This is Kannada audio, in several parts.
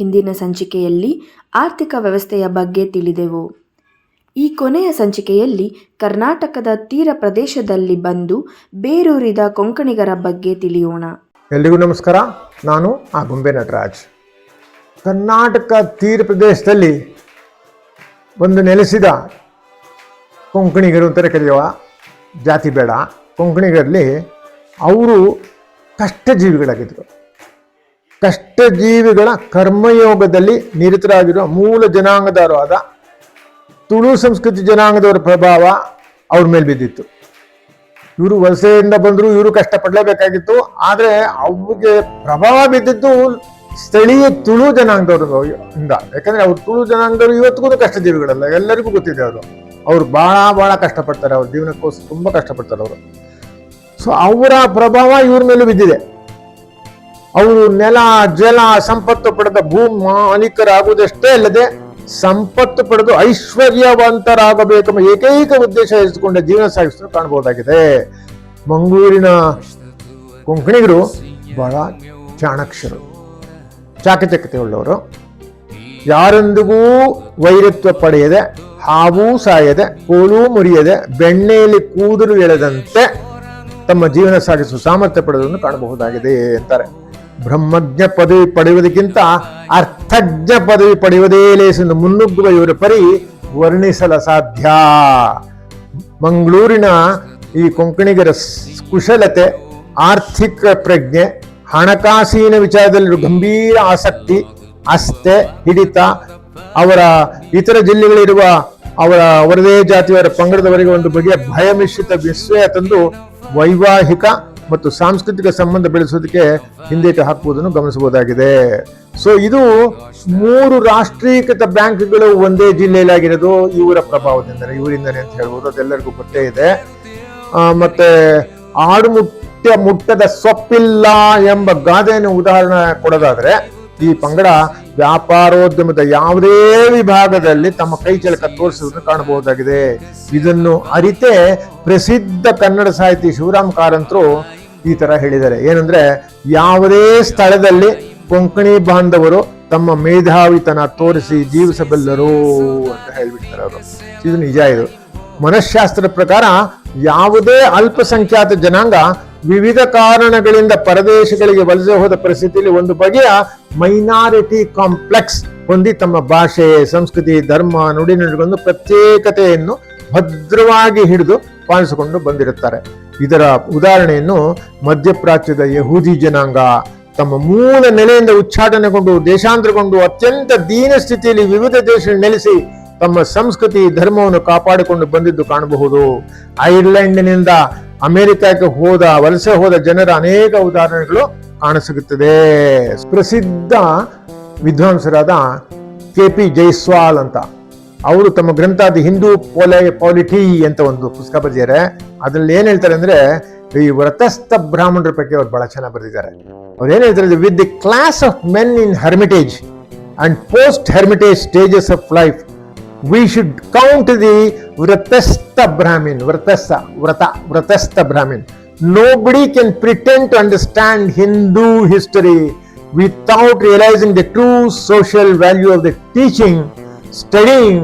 ಹಿಂದಿನ ಸಂಚಿಕೆಯಲ್ಲಿ ಆರ್ಥಿಕ ವ್ಯವಸ್ಥೆಯ ಬಗ್ಗೆ ತಿಳಿದೆವು. ಈ ಕೊನೆಯ ಸಂಚಿಕೆಯಲ್ಲಿ ಕರ್ನಾಟಕದ ತೀರ ಪ್ರದೇಶದಲ್ಲಿ ಬಂದು ಬೇರೂರಿದ ಕೊಂಕಣಿಗರ ಬಗ್ಗೆ ತಿಳಿಯೋಣ. ಎಲ್ರಿಗೂ ನಮಸ್ಕಾರ. ನಾನು ಆಗುಂಬೆ ನಟರಾಜ್. ಕರ್ನಾಟಕ ತೀರ ಪ್ರದೇಶದಲ್ಲಿ ಒಂದು ನೆಲೆಸಿದ ಕೊಂಕಣಿಗರು ಅಂತ ಕರೆಯುವ ಜಾತಿ ಬೇಡ. ಕೊಂಕಣಿಗರಲ್ಲಿ ಅವರು ಕಷ್ಟಜೀವಿಗಳಾಗಿದ್ದರು ಕಷ್ಟಜೀವಿಗಳ ಕರ್ಮಯೋಗದಲ್ಲಿ ನಿರತರಾಗಿರುವ ಮೂಲ ಜನಾಂಗದವರಾದ ತುಳು ಸಂಸ್ಕೃತಿ ಜನಾಂಗದವರ ಪ್ರಭಾವ ಅವ್ರ ಮೇಲೆ ಬಿದ್ದಿತ್ತು. ಇವರು ವಲಸೆಯಿಂದ ಬಂದ್ರು, ಇವರು ಕಷ್ಟಪಡಲೇಬೇಕಾಗಿತ್ತು. ಆದರೆ ಅವ್ರಿಗೆ ಪ್ರಭಾವ ಬಿದ್ದಿದ್ದು ಸ್ಥಳೀಯ ತುಳು ಜನಾಂಗದವರು ಇಂದ. ಯಾಕಂದ್ರೆ ಅವ್ರು ತುಳು ಜನಾಂಗದವರು ಇವತ್ತಿಗೂ ಕಷ್ಟಜೀವಿಗಳಲ್ಲ, ಎಲ್ಲರಿಗೂ ಗೊತ್ತಿದೆ ಅವರು ಅವ್ರು ಬಹಳ ಬಹಳ ಕಷ್ಟಪಡ್ತಾರೆ, ಅವ್ರ ಜೀವನಕ್ಕೋಸ್ಕರ ತುಂಬಾ ಕಷ್ಟಪಡ್ತಾರೆ ಅವರು. ಸೊ ಅವರ ಪ್ರಭಾವ ಇವ್ರ ಮೇಲೂ ಬಿದ್ದಿದೆ. ಅವರು ನೆಲ, ಜಲ, ಸಂಪತ್ತು ಪಡೆದ ಭೂ ಮಾಲೀಕರಾಗುವುದಷ್ಟೇ ಅಲ್ಲದೆ ಸಂಪತ್ತು ಪಡೆದು ಐಶ್ವರ್ಯವಂತರಾಗಬೇಕೆಂಬ ಏಕೈಕ ಉದ್ದೇಶ ಇರಿಸಿಕೊಂಡ ಜೀವನ ಸಾಗಿಸಲು ಕಾಣಬಹುದಾಗಿದೆ. ಮಂಗಳೂರಿನ ಕೊಂಕಣಿಗರು ಬಹಳ ಚಾಣಕ್ಷರು ಚಾಕಚಕ್ಯತೆ ಉಳ್ಳವರು ಯಾರೊಂದಿಗೂ ವೈರತ್ವ ಪಡೆಯದೆ, ಹಾವು ಸಾಯದೆ, ಕೋಲು ಮುರಿಯದೆ, ಬೆಣ್ಣೆಯಲ್ಲಿ ಕೂದಲು ಎಳೆದಂತೆ ತಮ್ಮ ಜೀವನ ಸಾಗಿಸುವ ಸಾಮರ್ಥ್ಯ ಪಡೆದನ್ನು ಕಾಣಬಹುದಾಗಿದೆ ಅಂತಾರೆ. ಬ್ರಹ್ಮಜ್ಞ ಪದವಿ ಪಡೆಯುವುದಕ್ಕಿಂತ ಅರ್ಥಜ್ಞ ಪದವಿ ಪಡೆಯುವುದೇ ಲೇಸನ್ನು ಮುನ್ನುಗ್ಗುವ ಇವರ ಪರಿ ವರ್ಣಿಸಲ ಸಾಧ್ಯ. ಮಂಗಳೂರಿನ ಈ ಕೊಂಕಣಿಗರ ಕುಶಲತೆ, ಆರ್ಥಿಕ ಪ್ರಜ್ಞೆ, ಹಣಕಾಸಿನ ವಿಚಾರದಲ್ಲಿ ಗಂಭೀರ ಆಸಕ್ತಿ ಅಸ್ತೆ ಹಿಡಿತ, ಅವರ ಇತರ ಜಿಲ್ಲೆಗಳಿರುವ ಅವರ ಅವರದೇ ಜಾತಿಯವರ ಪಂಗಡದವರಿಗೆ ಒಂದು ಬಗೆಯ ಭಯಮಿಶ್ರಿತ ವಿಸ್ಮಯ ತಂದು ವೈವಾಹಿಕ ಮತ್ತು ಸಾಂಸ್ಕೃತಿಕ ಸಂಬಂಧ ಬೆಳೆಸೋದಕ್ಕೆ ಹಿಂದೇಟು ಹಾಕುವುದನ್ನು ಗಮನಿಸಬಹುದಾಗಿದೆ. ಸೊ ಇದು ಮೂರು ರಾಷ್ಟ್ರೀಕೃತ ಬ್ಯಾಂಕ್ಗಳು ಒಂದೇ ಜಿಲ್ಲೆಯಲ್ಲಾಗಿರೋದು ಇವರ ಪ್ರಭಾವದಿಂದಲೇ ಇವರಿಂದಲೇ ಅಂತ ಹೇಳ್ಬೋದು. ಅದೆಲ್ಲರಿಗೂ ಗೊತ್ತೇ ಇದೆ. ಮತ್ತೆ ಆಡು ಮುಟ್ಟ ಮುಟ್ಟದ ಸೊಪ್ಪಿಲ್ಲ ಎಂಬ ಗಾದೆಯನ್ನು ಉದಾಹರಣೆ ಕೊಡೋದಾದ್ರೆ, ಈ ಪಂಗಡ ವ್ಯಾಪಾರೋದ್ಯಮದ ಯಾವುದೇ ವಿಭಾಗದಲ್ಲಿ ತಮ್ಮ ಕೈ ಚಳಕ ತೋರಿಸುವುದನ್ನು ಕಾಣಬಹುದಾಗಿದೆ. ಇದನ್ನು ಅರಿತೆ ಪ್ರಸಿದ್ಧ ಕನ್ನಡ ಸಾಹಿತಿ ಶಿವರಾಮ್ ಕಾರಂತರು ಈ ತರ ಹೇಳಿದ್ದಾರೆ. ಏನಂದ್ರೆ, ಯಾವುದೇ ಸ್ಥಳದಲ್ಲಿ ಕೊಂಕಣಿ ಬಾಂಧವರು ತಮ್ಮ ಮೇಧಾವಿತನ ತೋರಿಸಿ ಜೀವಿಸಬಲ್ಲರು ಅಂತ ಹೇಳ್ಬಿಡ್ತಾರೆ ಅವರು. ಇದು ನಿಜ ಇದು. ಮನಃಶಾಸ್ತ್ರದ ಪ್ರಕಾರ ಯಾವುದೇ ಅಲ್ಪಸಂಖ್ಯಾತ ಜನಾಂಗ ವಿವಿಧ ಕಾರಣಗಳಿಂದ ಪರದೇಶಗಳಿಗೆ ವಲಸೆ ಹೋದ ಪರಿಸ್ಥಿತಿಯಲ್ಲಿ ಒಂದು ಬಗೆಯ ಮೈನಾರಿಟಿ ಕಾಂಪ್ಲೆಕ್ಸ್ ಹೊಂದಿ ತಮ್ಮ ಭಾಷೆ, ಸಂಸ್ಕೃತಿ, ಧರ್ಮ ನುಡಿನುಡಿಗಳನ್ನು ಪ್ರತ್ಯೇಕತೆಯನ್ನು ಭದ್ರವಾಗಿ ಹಿಡಿದು ಪಾಲಿಸಿಕೊಂಡು ಬಂದಿರುತ್ತಾರೆ. ಇದರ ಉದಾಹರಣೆಯನ್ನು ಮಧ್ಯಪ್ರಾಚ್ಯದ ಯಹೂದಿ ಜನಾಂಗ ತಮ್ಮ ಮೂಲ ನೆಲೆಯಿಂದ ಉಚ್ಚಾಟನೆಗೊಂಡು ದೇಶಾಂತರಗೊಂಡು ಅತ್ಯಂತ ದೀನ ಸ್ಥಿತಿಯಲ್ಲಿ ವಿವಿಧ ದೇಶ ನೆಲೆಸಿ ತಮ್ಮ ಸಂಸ್ಕೃತಿ, ಧರ್ಮವನ್ನು ಕಾಪಾಡಿಕೊಂಡು ಬಂದಿದ್ದು ಕಾಣಬಹುದು. ಐರ್ಲೆಂಡ್ನಿಂದ ಅಮೆರಿಕಕ್ಕೆ ಹೋದ, ವಲಸೆ ಹೋದ ಜನರ ಅನೇಕ ಉದಾಹರಣೆಗಳು ಕಾಣಸಿಗುತ್ತದೆ. ಪ್ರಸಿದ್ಧ ವಿದ್ವಾಂಸರಾದ ಕೆ ಪಿ ಜೈಸ್ವಾಲ್ ಅಂತ. ಅವರು ತಮ್ಮ ಗ್ರಂಥ ದಿ ಹಿಂದೂ ಪೊಲೆ ಪಾಲಿಟಿ ಅಂತ ಒಂದು ಪುಸ್ತಕ ಬರೆದಿದ್ದಾರೆ ಅದ್ರಲ್ಲಿ ಏನ್ ಹೇಳ್ತಾರೆ ಅಂದ್ರೆ ಈ ವ್ರತಸ್ಥ ಬ್ರಾಹ್ಮಣರ ಬಗ್ಗೆ ಅವ್ರು ಬಹಳ ಚೆನ್ನಾಗಿ ಬರೆದಿದ್ದಾರೆ ಅವ್ರು ಏನ್ ಹೇಳ್ತಾರೆ with the class of men in hermitage and post hermitage stages of life we should count the Vratastha Brahmin, Vratastha, Vrata, Vratastha Brahmin. Nobody can pretend to understand Hindu history without realizing the true social value of the teaching, studying,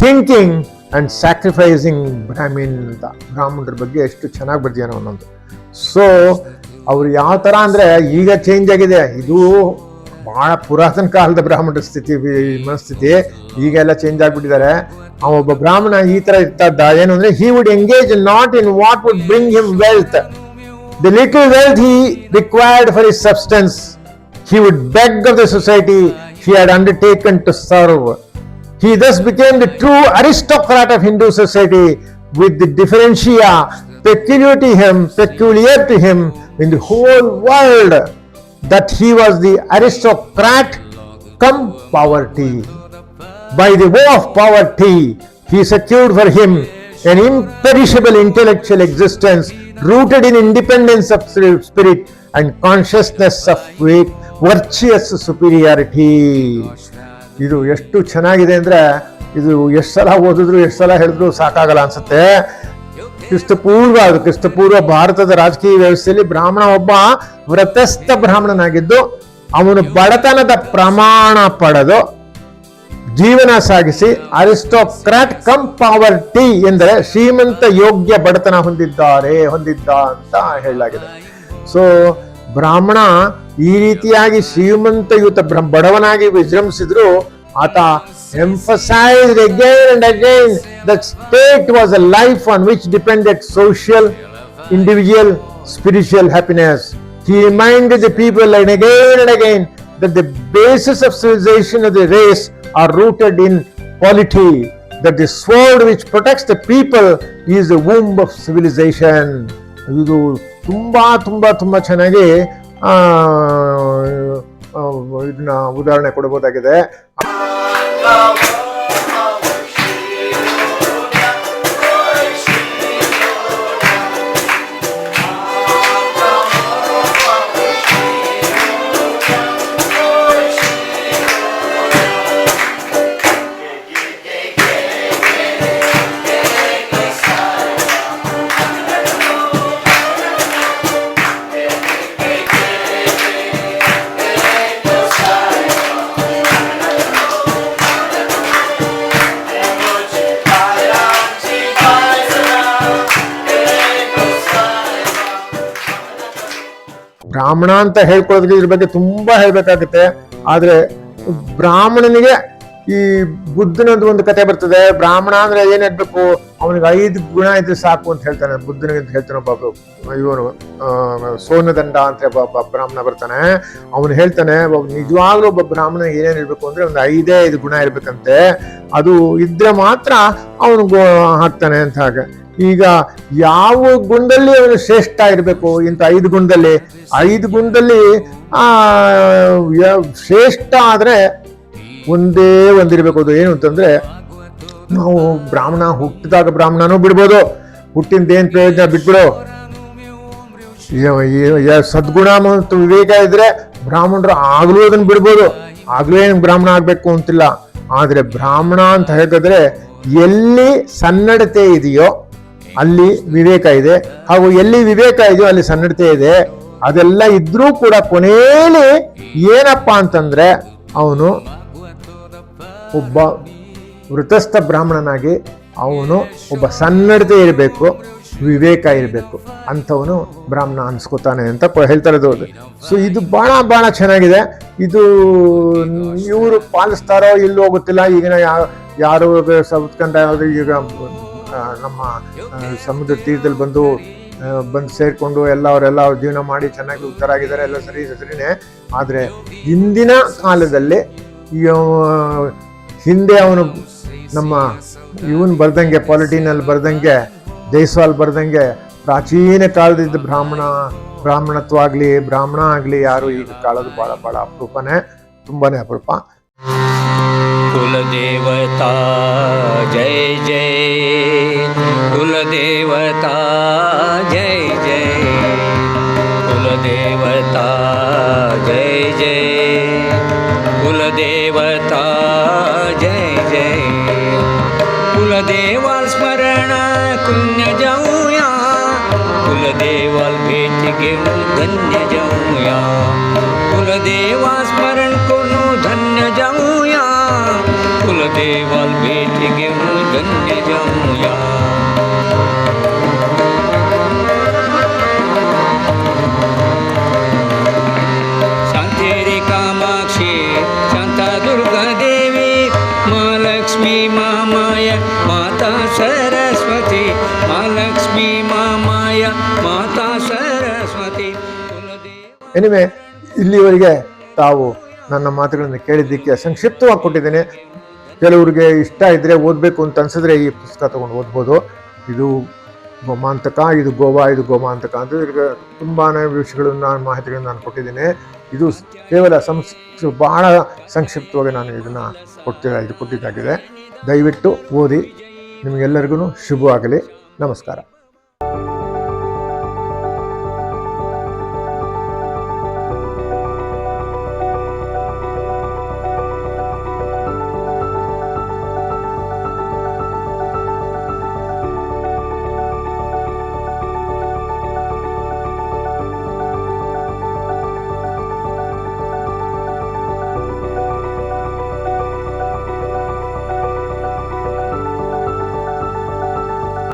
thinking and sacrificing Brahmin ಅಂತ ಬ್ರಾಹ್ಮಣರ ಬಗ್ಗೆ ಎಷ್ಟು ಚೆನ್ನಾಗಿ ಬರ್ತೀಯಾನ ಒಂದೊಂದು ಸೊ ಅವ್ರು ಯಾವ ಥರ ಅಂದರೆ ಈಗ ಚೇಂಜ್ ಆಗಿದೆ. ಇದು ಭಾಳ ಪುರಾತನ ಕಾಲದ ಬ್ರಾಹ್ಮಣರ ಸ್ಥಿತಿ ಮನಸ್ಥಿತಿ. ಈಗ ಎಲ್ಲ ಚೇಂಜ್ ಆಗಿಬಿಟ್ಟಿದ್ದಾರೆ. ಆ ಒಬ್ಬ ಬ್ರಾಹ್ಮಣ ಈ ಥರ ಇರ್ತಾ ಇದ್ದ. ಏನು ಅಂದರೆ he would engage not in what would bring him wealth the little wealth he required for his substance he would beg of the society he had undertaken to serve. He thus became the true aristocrat of Hindu society with the differentia peculiar to him, peculiar to him in the whole world, that he was the aristocrat come poverty. By the way of poverty, he secured for him an imperishable intellectual existence rooted in independence of spirit and consciousness of vi- virtuous superiority. ಇದು ಎಷ್ಟು ಚೆನ್ನಾಗಿದೆ ಅಂದರೆ ಇದು ಎಷ್ಟು ಸಲ ಓದಿದ್ರು, ಎಷ್ಟು ಸಲ ಹೇಳಿದ್ರು ಸಾಕಾಗಲ್ಲ ಅನ್ಸುತ್ತೆ. ಕ್ರಿಸ್ತಪೂರ್ವ ಕ್ರಿಸ್ತಪೂರ್ವ ಭಾರತದ ರಾಜಕೀಯ ವ್ಯವಸ್ಥೆಯಲ್ಲಿ ಬ್ರಾಹ್ಮಣ ಒಬ್ಬ ವ್ರತಸ್ಥ ಬ್ರಾಹ್ಮಣನಾಗಿದ್ದು, ಅವನು ಬಡತನದ ಪ್ರಮಾಣ ಪಡೆದು ಜೀವನ ಸಾಗಿಸಿ ಅರಿಸ್ಟೋಕ್ರಾಟ್ ಕಮ್ ಪಾವರ್ಟಿ ಎಂದರೆ ಶ್ರೀಮಂತ ಯೋಗ್ಯ ಬಡತನ ಹೊಂದಿದ್ದಾರೆ, ಹೊಂದಿದ್ದ ಅಂತ ಹೇಳಲಾಗಿದೆ. ಸೊ ಬ್ರಾಹ್ಮಣ ಈ ರೀತಿಯಾಗಿ ಶ್ರೀಮಂತಯುತ ಬ್ರ- ಬಡವನಾಗಿ ವಿಜೃಂಭಿಸಿದ್ರು ಆತ emphasised again and again that state was a life on which depended social individual spiritual happiness. He reminded the people and again and again that the basis of civilization of the race are rooted in polity, that the sword which protects the people is the womb of civilization. ಇದು ತುಂಬ ತುಂಬ ತುಂಬ ಚೆನ್ನಾಗಿ ಇದನ್ನ ಉದಾಹರಣೆ ಕೊಡಬಹುದಾಗಿದೆ ಬ್ರಾಹ್ಮಣ ಅಂತ ಹೇಳ್ಕೊಳ್ಳೋದಕ್ಕೆ ಇದ್ರ ಬಗ್ಗೆ ತುಂಬಾ ಹೇಳ್ಬೇಕಾಗುತ್ತೆ. ಆದ್ರೆ ಬ್ರಾಹ್ಮಣನಿಗೆ ಈ ಬುದ್ಧನದ್ದು ಒಂದು ಕತೆ ಬರ್ತದೆ. ಬ್ರಾಹ್ಮಣ ಅಂದ್ರೆ ಏನ್ ಹೇಳ್ಬೇಕು? ಅವನಿಗೆ ಐದು ಗುಣ ಇದ್ರೆ ಸಾಕು ಅಂತ ಹೇಳ್ತಾನೆ. ಬುದ್ಧನಿಗೆ ಅಂತ ಹೇಳ್ತಾನೆ ಒಬ್ಬ ಇವನು ಸೋನದಂಡ ಅಂತ ಬ್ರಾಹ್ಮಣ ಬರ್ತಾನೆ. ಅವನು ಹೇಳ್ತಾನೆ, ಒಬ್ಬ ನಿಜವಾಗ್ಲೂ ಒಬ್ಬ ಬ್ರಾಹ್ಮಣ ಏನೇನ್ ಇರ್ಬೇಕು ಅಂದ್ರೆ ಒಂದು ಐದೇ ಐದು ಗುಣ ಇರ್ಬೇಕಂತೆ. ಅದು ಇದ್ರೆ ಮಾತ್ರ ಅವನು ಹಾಕ್ತಾನೆ ಅಂತ ಹಾಗೆ. ಈಗ ಯಾವ ಗುಣದಲ್ಲಿ ಅವನು ಶ್ರೇಷ್ಠ ಇರಬೇಕು? ಇಂಥ ಐದು ಗುಣದಲ್ಲಿ ಐದು ಗುಣದಲ್ಲಿ ಶ್ರೇಷ್ಠ ಆದರೆ ಒಂದೇ ಒಂದಿರಬೇಕು. ಅದು ಏನು ಅಂತಂದರೆ ನಾವು ಬ್ರಾಹ್ಮಣ, ಹುಟ್ಟಿದಾಗ ಬ್ರಾಹ್ಮಣನೂ ಬಿಡ್ಬೋದು. ಹುಟ್ಟಿಂದ ಏನು ಪ್ರಯೋಜನ ಬಿಟ್ಬಿಡು? ಸದ್ಗುಣ ಮತ್ತು ವಿವೇಕ ಇದ್ರೆ ಬ್ರಾಹ್ಮಣರು ಆಗಲೂ ಅದನ್ನು ಬಿಡ್ಬೋದು. ಆಗಲೇ ಏನು ಬ್ರಾಹ್ಮಣ ಆಗಬೇಕು ಅಂತಿಲ್ಲ. ಆದರೆ ಬ್ರಾಹ್ಮಣ ಅಂತ ಹೇಳಿದ್ರೆ ಎಲ್ಲಿ ಸನ್ನಡತೆ ಇದೆಯೋ ಅಲ್ಲಿ ವಿವೇಕ ಇದೆ. ಹಾಗೂ ಎಲ್ಲಿ ವಿವೇಕ ಇದೆಯೋ ಅಲ್ಲಿ ಸನ್ನಡತೆ ಇದೆ. ಅದೆಲ್ಲ ಇದ್ರೂ ಕೂಡ ಕೊನೆಯಲ್ಲಿ ಏನಪ್ಪ ಅಂತಂದ್ರೆ ಅವನು ಒಬ್ಬ ವೃತಸ್ಥ ಬ್ರಾಹ್ಮಣನಾಗಿ ಅವನು ಒಬ್ಬ ಸನ್ನಡತೆ ಇರಬೇಕು, ವಿವೇಕ ಇರಬೇಕು. ಅಂಥವನು ಬ್ರಾಹ್ಮಣ ಅನ್ಸ್ಕೊತಾನೆ ಅಂತ ಹೇಳ್ತಾರೆ ಅದು. ಸೊ ಇದು ಬಹಳ ಬಹಳ ಚೆನ್ನಾಗಿದೆ. ಇದು ಇವರು ಪಾಲಿಸ್ತಾರೋ ಇಲ್ಲೋ ಗೊತ್ತಿಲ್ಲ. ಈಗಿನ ಯಾರು ಸೌತ್ಕಂಡ ಈಗ ನಮ್ಮ ಸಮುದ್ರ ತೀರದಲ್ಲಿ ಬಂದು ಬಂದು ಸೇರಿಕೊಂಡು ಎಲ್ಲ ಅವರೆಲ್ಲ ಅವ್ರ ಜೀವನ ಮಾಡಿ ಚೆನ್ನಾಗಿ ಉತ್ತರಾಗಿದ್ದಾರೆ ಎಲ್ಲ ಸರಿ ಸರಿನೇ. ಆದರೆ ಹಿಂದಿನ ಕಾಲದಲ್ಲಿ ಹಿಂದೆ ಅವನು ನಮ್ಮ ಇವನು ಬರ್ದಂಗೆ ಪಾಲಿಟಿನಲ್ಲಿ ಬರ್ದಂಗೆ ಜೈಸ್ವಾಲ್ ಬರ್ದಂಗೆ ಪ್ರಾಚೀನ ಕಾಲದಿದ್ದ ಬ್ರಾಹ್ಮಣ ಬ್ರಾಹ್ಮಣತ್ವ ಆಗಲಿ ಬ್ರಾಹ್ಮಣ ಆಗಲಿ ಯಾರು ಈಗ ಕಾಳೋದು ಭಾಳ ಭಾಳ ಅಪರೂಪನೇ ತುಂಬಾ ಅಪರೂಪ. कुलदेवता जय जय। कुलदेवता जय जय। कुलदेवता जय जय। कुलदेवता जय जय। कुलदेवाल स्मरण पुण्य जाऊया। कुलदेवाल भेट घेऊन धन्य जाऊया। कुलदेवा स्मरण करून ವಾಲ್ಮೀಕಿಗೆ ಮೃಗಂಗೆ ಜಮುಯ. ಶಾಂತೇರಿ ಕಾಮಾಕ್ಷಿ ಶಾಂತ ದುರ್ಗಾ ದೇವಿ ಮಾ ಲಕ್ಷ್ಮಿ ಮಾಮಾಯ, ಮಾತಾ ಸರಸ್ವತಿ ಮಾ ಲಕ್ಷ್ಮಿ ಮಾಮಾಯ, ಮಾತಾ ಸರಸ್ವತಿ ಎನಿವೆ ಇಲ್ಲಿವರೆಗೆ ತಾವು ನನ್ನ ಮಾತುಗಳನ್ನು ಕೇಳಿದ್ದಕ್ಕೆ ಸಂಕ್ಷಿಪ್ತವಾಗಿ ಕೊಟ್ಟಿದ್ದೇನೆ. ಕೆಲವರಿಗೆ ಇಷ್ಟ ಇದ್ದರೆ ಓದಬೇಕು ಅಂತ ಅನ್ಸಿದ್ರೆ ಈ ಪುಸ್ತಕ ತಗೊಂಡು ಓದ್ಬೋದು. ಇದು ಗೋಮಾಂತಕ, ಇದು ಗೋವಾ, ಇದು ಗೋಮಾಂತಕ ಅಂತ ಇದ್ರಿಗೆ ತುಂಬಾ ವಿಷಯಗಳನ್ನು ನಾನು ಮಾಹಿತಿಗಳನ್ನು ನಾನು ಕೊಟ್ಟಿದ್ದೇನೆ. ಇದು ಕೇವಲ ಸಂಸ್ ಬಹಳ ಸಂಕ್ಷಿಪ್ತವಾಗಿ ನಾನು ಇದನ್ನು ಕೊಟ್ಟಿದ್ದ ಇದು ಕೊಟ್ಟಿದ್ದಾಗಿದೆ. ದಯವಿಟ್ಟು ಓದಿ. ನಿಮಗೆಲ್ಲರಿಗೂ ಶುಭವಾಗಲಿ. ನಮಸ್ಕಾರ.